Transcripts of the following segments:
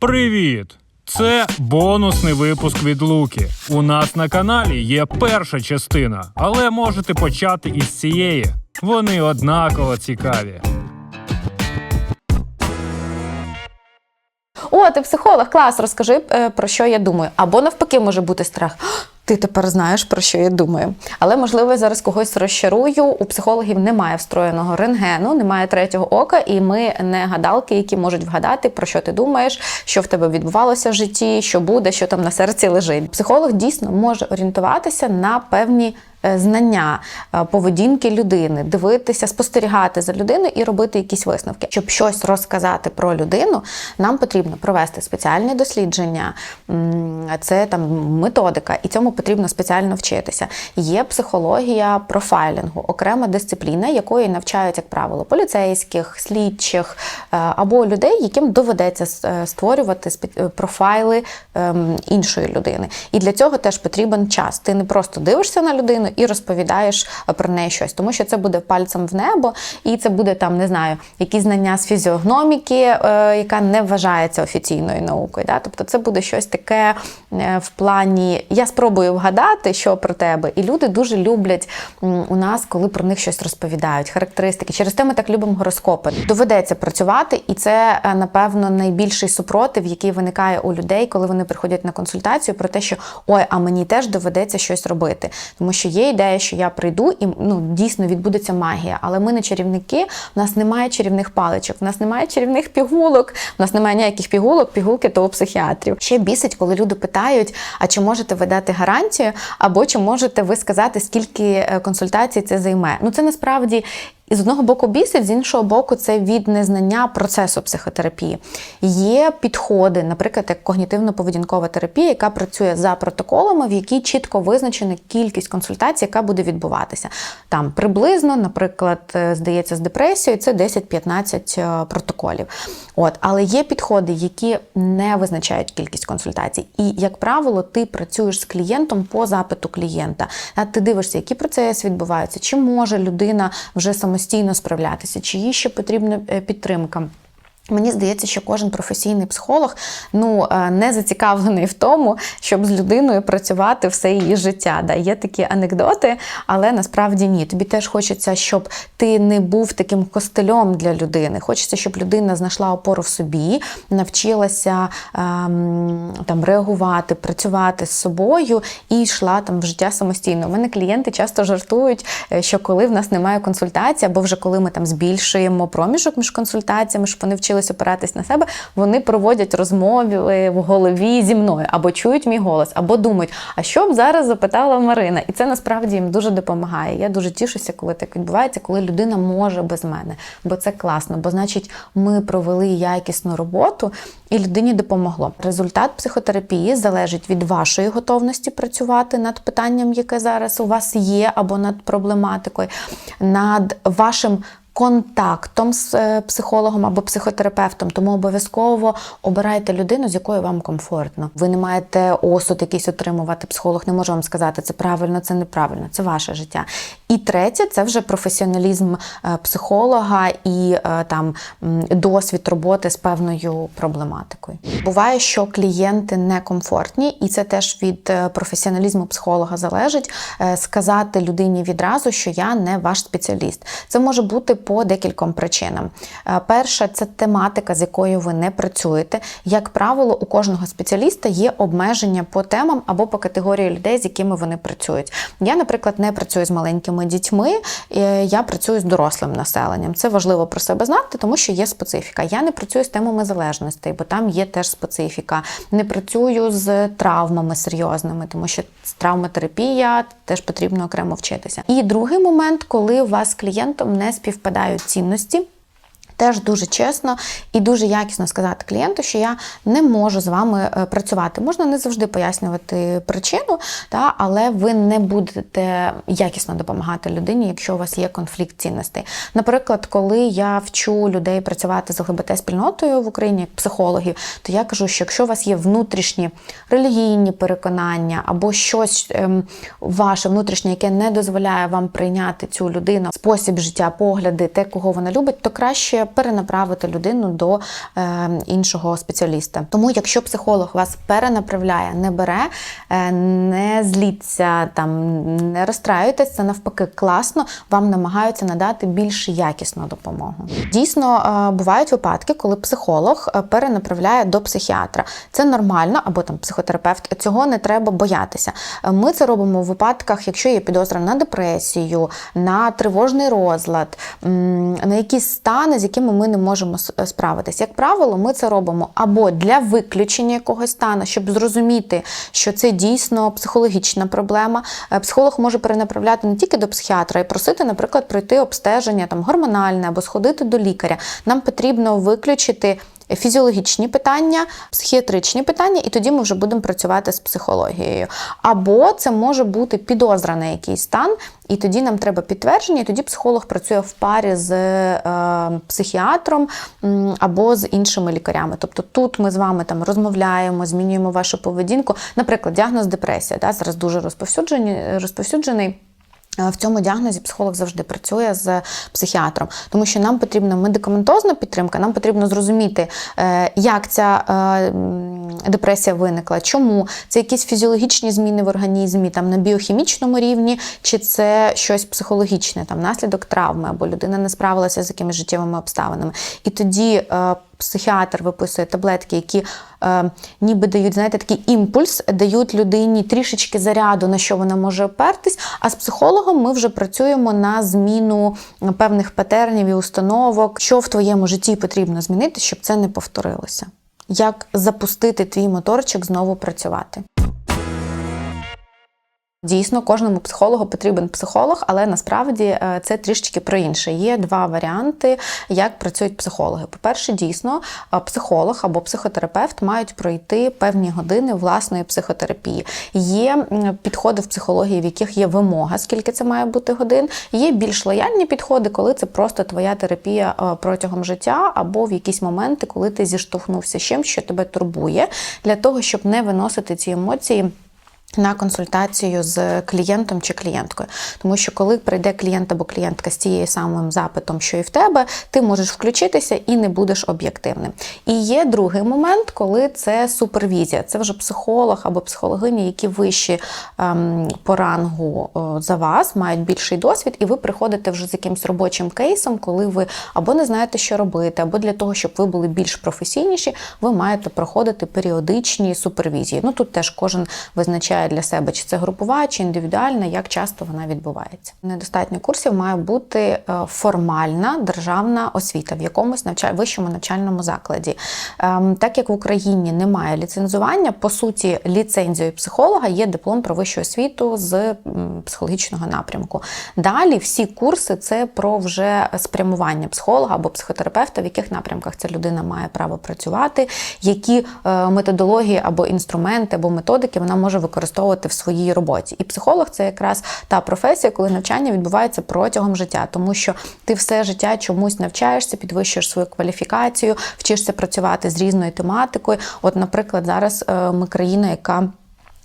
Привіт! Це бонусний випуск від Луки. У нас на каналі є перша частина, але можете почати із цієї. Вони однаково цікаві. О, ти психолог, клас, розкажи е, про що я думаю. Або навпаки, може бути страх. «Ах, Ти тепер знаєш, про що я думаю. Але, можливо, я зараз когось розчарую. У психологів немає встроєного рентгену, немає третього ока, і ми не гадалки, які можуть вгадати, про що ти думаєш, що в тебе відбувалося в житті, що буде, що там на серці лежить. Психолог дійсно може орієнтуватися на певні знання е, поведінки людини, дивитися, спостерігати за людиною і робити якісь висновки. Щоб щось розказати про людину, нам потрібно провести спеціальні дослідження, це там методика, і цьому потрібно спеціально вчитися. Є психологія профайлінгу, окрема дисципліна, якої навчають, як правило, поліцейських, слідчих е, або людей, яким доведеться е, створювати е, профайли ем, іншої людини. І для цього теж потрібен час. Ти не просто дивишся на людину і розповідаєш е, про неї щось, тому що це буде пальцем в небо, і це буде там, не знаю, якісь знання з фізіогноміки, е, яка не вважається офіційною наукою. Да? Тобто це буде щось таке е, в плані я спробую вгадати, що про тебе, і люди дуже люблять у нас, коли про них щось розповідають, характеристики. Через те ми так любимо гороскопи. Доведеться працювати, і це напевно найбільший супротив, який виникає у людей, коли вони приходять на консультацію про те, що ой, а мені теж доведеться щось робити. Тому що є ідея, що я прийду і ну дійсно відбудеться магія. Але ми не чарівники, в нас немає чарівних паличок, в нас немає чарівних пігулок, в нас немає ніяких пігулок, пігулки то у психіатрів. Ще бісить, коли люди питають: а чи можете ви дати гарантію, або чи можете ви сказати, скільки е, консультацій це займе? Ну це насправді. І з одного боку бісить, з іншого боку, це від незнання процесу психотерапії. Є підходи, наприклад, як когнітивно-поведінкова терапія, яка працює за протоколами, в якій чітко визначена кількість консультацій, яка буде відбуватися. Там приблизно, наприклад, е, здається, з депресією це 10-15 е, протоколів. От, але є підходи, які не визначають кількість консультацій. І, як правило, ти працюєш з клієнтом по запиту клієнта. Ти дивишся, які процеси відбуваються, чи може людина вже самостійно справлятися, чи їй ще потрібна е, підтримка. Мені здається, що кожен професійний психолог ну е, не зацікавлений в тому, щоб з людиною працювати все її життя. Да, є такі анекдоти, але насправді ні. Тобі теж хочеться, щоб ти не був таким костелем для людини. Хочеться, щоб людина знайшла опору в собі, навчилася ем, там реагувати, працювати з собою і йшла там в життя самостійно. У мене клієнти часто жартують, е, що коли в нас немає консультації, або вже коли ми там збільшуємо проміжок між консультаціями, щоб вони вчились опиратись на себе, вони проводять розмови в голові зі мною, або чують мій голос, або думають, а що б зараз запитала Марина? І це насправді їм дуже допомагає. Я дуже тішуся, коли так відбувається, коли людина може без мене, бо це класно, бо значить, ми провели якісну роботу і людині допомогло. Результат психотерапії залежить від вашої готовності працювати над питанням, яке зараз у вас є, або над проблематикою, над вашим. Контактом з е, психологом або психотерапевтом, тому обов'язково обирайте людину, з якою вам комфортно. Ви не маєте осуд якийсь отримувати. Психолог не може вам сказати, це правильно, це неправильно, це ваше життя. І третє, це вже професіоналізм е, психолога і е, там досвід роботи з певною проблематикою. Буває, що клієнти некомфортні, і це теж від е, професіоналізму психолога залежить сказати людині відразу, що я не ваш спеціаліст. Це може бути по декільком причинам. Перша це тематика, з якою ви не працюєте. Як правило, у кожного спеціаліста є обмеження по темам або по категорії людей, з якими вони працюють. Я, наприклад, не працюю з маленькими дітьми, е, я працюю з дорослим населенням. Це важливо про себе знати, тому що є специфіка. Я не працюю з темами залежностей, бо там є теж специфіка. Не працюю з травмами серйозними, тому що травматерапія теж потрібно окремо вчитися. І другий момент, коли у вас з клієнтом не співпадають цінності. Теж дуже чесно і дуже якісно сказати клієнту, що я не можу з вами е, працювати. Можна не завжди пояснювати причину, та, але ви не будете якісно допомагати людині, якщо у вас є конфлікт цінностей. Наприклад, коли я вчу людей працювати з ЛГБТ-спільнотою в Україні, як психологів, то я кажу, що якщо у вас є внутрішні релігійні переконання або щось ем, ваше внутрішнє, яке не дозволяє вам прийняти цю людину, спосіб життя, погляди, те, кого вона любить, то краще перенаправити людину до е, іншого спеціаліста. Тому, якщо психолог вас перенаправляє, не бере, е, не зліться там, не розстраюйтесь, це навпаки класно, вам намагаються надати більш якісну допомогу. Дійсно, е, бувають випадки, коли психолог перенаправляє до психіатра. Це нормально, або там психотерапевт. Цього не треба боятися. Ми це робимо в випадках, якщо є підозра на депресію, на тривожний розлад, на якісь стани, з якими ми не можемо справитись. Як правило, ми це робимо або для виключення якогось стану, щоб зрозуміти, що це дійсно психологічна проблема. Е, Психолог може перенаправляти не тільки до психіатра, і просити, наприклад, пройти обстеження там гормональне або сходити до лікаря. Нам потрібно виключити. Фізіологічні питання, психіатричні питання, і тоді ми вже будемо працювати з психологією. Або це може бути підозра на якийсь стан, і тоді нам треба підтвердження, і тоді психолог працює в парі з е, психіатром або з іншими лікарями. Тобто тут ми з вами там розмовляємо, змінюємо вашу поведінку. Наприклад, діагноз депресія да, зараз дуже розповсюджений, В цьому діагнозі психолог завжди працює з психіатром, тому що нам потрібна медикаментозна підтримка, нам потрібно зрозуміти, е, як ця е, депресія виникла, чому це якісь фізіологічні зміни в організмі, там на біохімічному рівні, чи це щось психологічне, там наслідок травми, або людина не справилася з якимись життєвими обставинами. І тоді е, психіатр виписує таблетки, які е, ніби дають, знаєте, такий імпульс, дають людині трішечки заряду, на що вона може опертись. А з психологом ми вже працюємо на зміну певних патернів і установок, що в твоєму житті потрібно змінити, щоб це не повторилося. Як запустити твій моторчик знову працювати? Дійсно, кожному психологу потрібен психолог, але насправді е, це трішечки про інше. Є два варіанти, як працюють психологи. По-перше, дійсно, е, психолог або психотерапевт мають пройти певні години власної психотерапії. Є підходи в психології, в яких є вимога, скільки це має бути годин. Є більш лояльні підходи, коли це просто твоя терапія е, протягом життя, або в якісь моменти, коли ти зіштовхнувся з чим, що тебе турбує, для того, щоб не виносити ці емоції на консультацію з клієнтом чи клієнткою. Тому що коли прийде клієнт або клієнтка з тією самим запитом, що і в тебе, ти можеш включитися і не будеш об'єктивним. І є другий момент, коли це супервізія. Це вже психолог або психологиня, які вищі ем, по рангу за вас, мають більший досвід, і ви приходите вже з якимось робочим кейсом, коли ви або не знаєте, що робити, або для того, щоб ви були більш професійніші, ви маєте проходити періодичні супервізії. Ну тут теж кожен визначає для себе, чи це групова, чи індивідуальна, як часто вона відбувається. Недостатньо курсів має бути е, формальна державна освіта в якомусь навча... вищому навчальному закладі. Ем, Так як в Україні немає ліцензування, по суті, ліцензією психолога є диплом про вищу освіту з психологічного напрямку. Далі всі курси це про вже спрямування психолога або психотерапевта, в яких напрямках ця людина має право працювати, які е, методології або інструменти, або методики вона може використовувати в своїй роботі. І психолог це якраз та професія, коли навчання відбувається протягом життя, тому що ти все життя чомусь навчаєшся, підвищуєш свою кваліфікацію, вчишся працювати з різною тематикою. От, наприклад, зараз е, ми країна, яка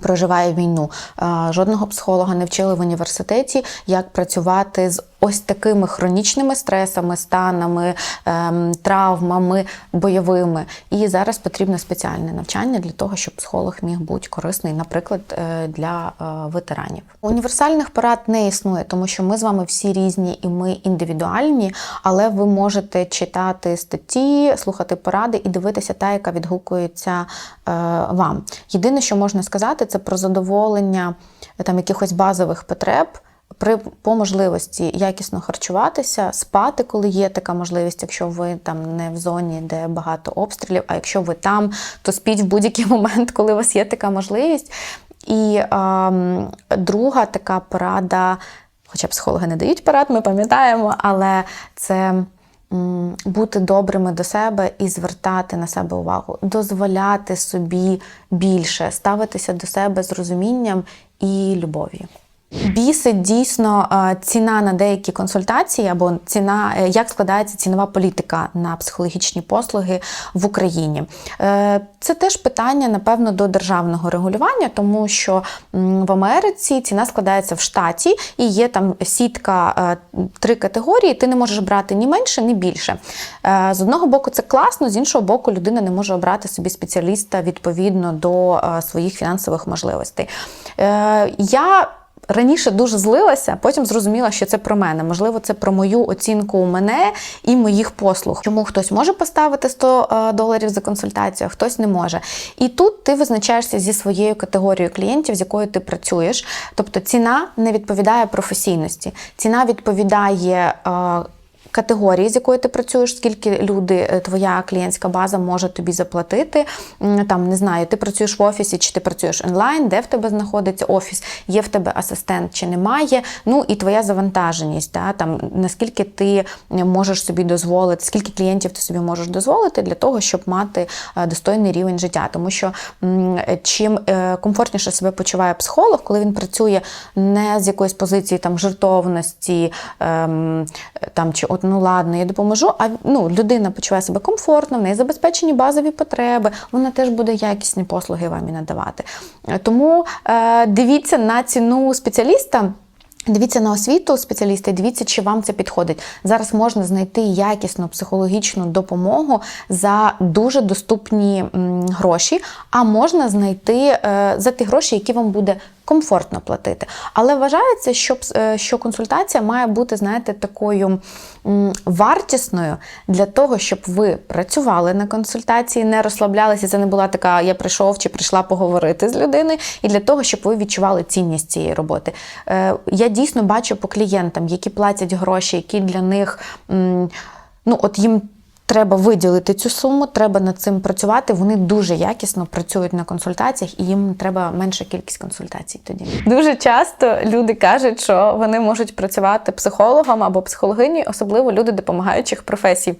Проживає війну. Е, Жодного психолога не вчили в університеті, як працювати з ось такими хронічними стресами, станами, ем, травмами бойовими. І зараз потрібне спеціальне навчання для того, щоб психолог міг бути корисний, наприклад, е, для е, ветеранів. Універсальних порад не існує, тому що ми з вами всі різні і ми індивідуальні, але ви можете читати статті, слухати поради і дивитися та, яка відгукується е, вам. Єдине, що можна сказати, це про задоволення там якихось базових потреб. При по можливості якісно харчуватися, спати, коли є така можливість, якщо ви там не в зоні, де багато обстрілів, а якщо ви там, то спіть в будь-який момент, коли у вас є така можливість. І ем, друга така порада, хоча психологи не дають порад, ми пам'ятаємо, але це бути добрими до себе і звертати на себе увагу, дозволяти собі більше, ставитися до себе з розумінням і любов'ю. Бісить дійсно ціна на деякі консультації або ціна, е, як складається цінова політика на психологічні послуги в Україні. Е, Це теж питання, напевно, до державного регулювання, тому що в Америці ціна складається в штаті і є там сітка е, три категорії. Ти не можеш брати ні менше, ні більше. З одного боку, це класно, з іншого боку, людина не може обрати собі спеціаліста відповідно до своїх фінансових можливостей. Я Раніше дуже злилася, потім зрозуміла, що це про мене. Можливо, це про мою оцінку у мене і моїх послуг. Чому хтось може поставити 100 е, доларів за консультацію, а хтось не може. І тут ти визначаєшся зі своєю категорією клієнтів, з якою ти працюєш. Тобто ціна не відповідає професійності, ціна відповідає. Е, Категорії, з якою ти працюєш, скільки люди, е, твоя клієнтська база може тобі заплатити. Там не знаю, ти працюєш в офісі, чи ти працюєш онлайн, де в тебе знаходиться офіс, є в тебе асистент чи немає. Ну і твоя завантаженість, да, там наскільки ти можеш собі дозволити, скільки клієнтів ти собі можеш дозволити для того, щоб мати е, достойний рівень життя. Тому що чим е, комфортніше себе почуває психолог, коли він працює не з якоїсь позиції там жертовності, ем, там чи от ну ладно, я допоможу. А ну людина почуває себе комфортно, в неї забезпечені базові потреби, вона теж буде якісні послуги вам і надавати. Тому е, дивіться на ціну спеціаліста. Дивіться на освіту спеціаліста дивіться, чи вам це підходить. Зараз можна знайти якісну психологічну допомогу за дуже доступні гроші, а можна знайти е, за ті гроші, які вам буде комфортно платити. Але вважається, що, е, що консультація має бути, знаєте, такою вартісною для того, щоб ви працювали на консультації, не розслаблялися. Це не була така, я прийшов чи прийшла поговорити з людиною, і для того, щоб ви відчували цінність цієї роботи. Е, Я дійсно бачу по клієнтам, які платять гроші, які для них ну от їм. Треба виділити цю суму, треба над цим працювати. Вони дуже якісно працюють на консультаціях, і їм треба менша кількість консультацій. Тоді дуже часто люди кажуть, що вони можуть працювати психологом або психологині, особливо люди допомагаючих професій.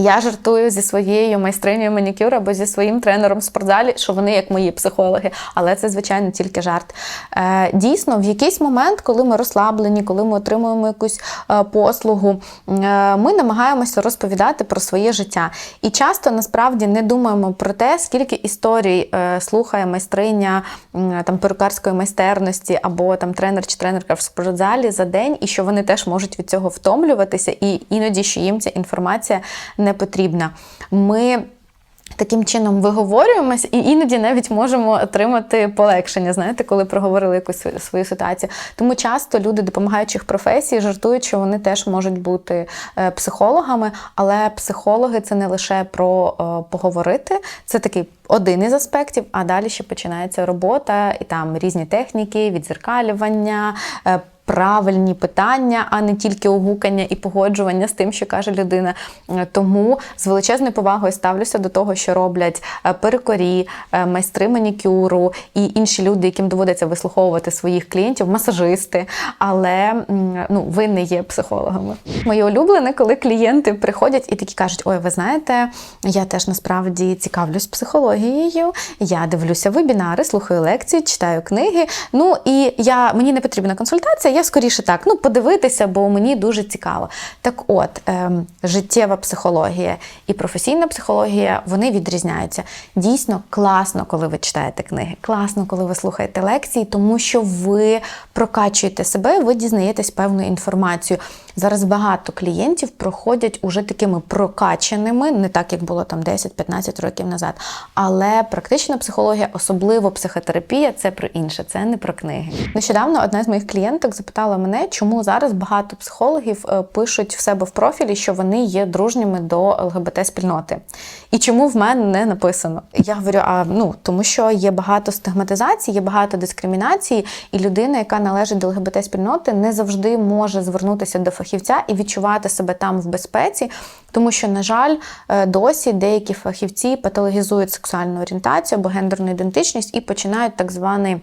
Я жартую зі своєю майстринею манікюру або зі своїм тренером в спортзалі, що вони як мої психологи, але це, звичайно, тільки жарт. Е, дійсно, в якийсь момент, коли ми розслаблені, коли ми отримуємо якусь е, послугу, е, ми намагаємося розповідати про своє життя. І часто насправді не думаємо про те, скільки історій слухає майстриня там перукарської майстерності або там тренер чи тренерка в спортзалі за день, і що вони теж можуть від цього втомлюватися, і іноді що їм ця інформація не потрібна. Ми Таким чином виговорюємось і іноді навіть можемо отримати полегшення, знаєте, коли проговорили якусь свою- ситуацію. Тому часто люди допомагаючих професій жартують, що вони теж можуть бути е, психологами, але психологи це не лише про е, поговорити, це такий один із аспектів, а далі ще починається робота, і там різні техніки, відзеркалювання. Правильні питання, а не тільки огукання і погоджування з тим, що каже людина. Е, Тому з величезною повагою ставлюся до того, що роблять е, перукарі, е, майстри манікюру і інші люди, яким доводиться вислуховувати своїх клієнтів, масажисти. Але ну, ви не є психологами. Моє улюблене, коли клієнти приходять і такі кажуть: Ой, ви знаєте, я теж насправді цікавлюсь психологією, я дивлюся вебінари, слухаю лекції, читаю книги. Ну і я мені не потрібна консультація. Я скоріше так, ну подивитися, бо мені дуже цікаво. Так, от ем, життєва психологія і професійна психологія вони відрізняються. Дійсно класно, коли ви читаєте книги, класно, коли ви слухаєте лекції, тому що ви прокачуєте себе, ви дізнаєтесь певну інформацію. Зараз багато клієнтів проходять уже такими прокачаними, не так як було там 10-15 років назад. Але практична психологія, особливо психотерапія, це про інше, це не про книги. Нещодавно одна з моїх клієнток запитала мене, чому зараз багато психологів е, пишуть в себе в профілі, що вони є дружніми до ЛГБТ-спільноти. І чому в мене не написано? Я говорю, а ну тому що є багато стигматизації, є багато дискримінації, і людина, яка належить до ЛГБТ-спільноти, не завжди може звернутися до фахівця і відчувати себе там в безпеці, тому що, на жаль, е, досі деякі фахівці патологізують сексуальну орієнтацію або гендерну ідентичність і починають так званий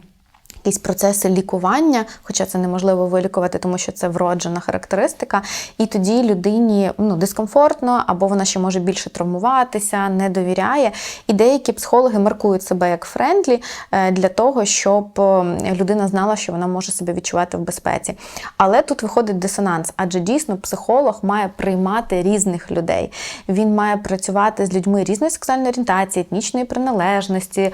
якісь процеси лікування, хоча це неможливо вилікувати, тому що це вроджена характеристика, і тоді людині ну, дискомфортно, або вона ще може більше травмуватися, не довіряє. І деякі психологи маркують себе як френдлі е, для того, щоб е, людина знала, що вона може себе відчувати в безпеці. Але тут виходить дисонанс, адже дійсно психолог має приймати різних людей. Він має працювати з людьми різної сексуальної орієнтації, етнічної приналежності,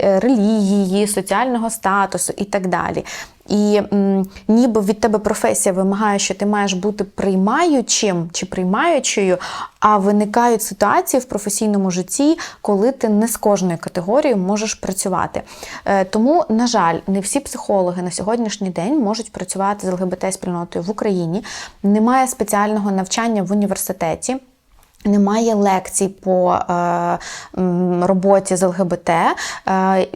релігії, соціального статусу і так далі. І м, ніби від тебе професія вимагає, що ти маєш бути приймаючим чи приймаючою, а виникають ситуації в професійному житті, коли ти не з кожною категорією можеш працювати. Е, Тому, на жаль, не всі психологи на сьогоднішній день можуть працювати з ЛГБТ-спільнотою в Україні. Немає спеціального навчання в університеті. Немає лекцій по е, роботі з ЛГБТ. Е,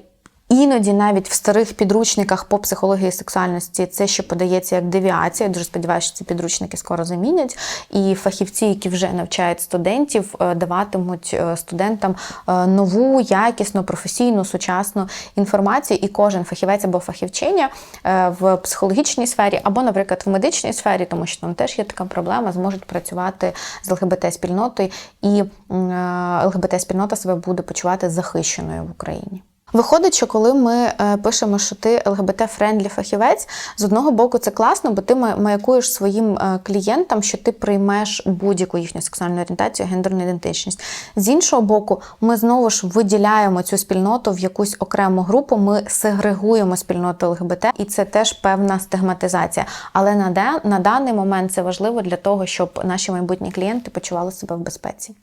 Іноді навіть в старих підручниках по психології сексуальності це ще подається як девіація. Дуже сподіваюся, що ці підручники скоро замінять. І фахівці, які вже навчають студентів, е, даватимуть е, студентам е, нову, якісну, професійну, сучасну інформацію. І кожен фахівець або фахівчиня в психологічній сфері, або, наприклад, в медичній сфері, тому що там теж є така проблема, зможуть працювати з ЛГБТ-спільнотою, і ЛГБТ-спільнота себе буде почувати захищеною в Україні. Виходить, що коли ми е, пишемо, що ти ЛГБТ-френдлі фахівець, з одного боку це класно, бо ти ма- маякуєш своїм е, клієнтам, що ти приймеш будь-яку їхню сексуальну орієнтацію, гендерну ідентичність. З іншого боку, ми знову ж виділяємо цю спільноту в якусь окрему групу, ми сегрегуємо спільноту ЛГБТ, і це теж певна стигматизація. Але на, де, на даний момент це важливо для того, щоб наші майбутні клієнти почували себе в безпеці.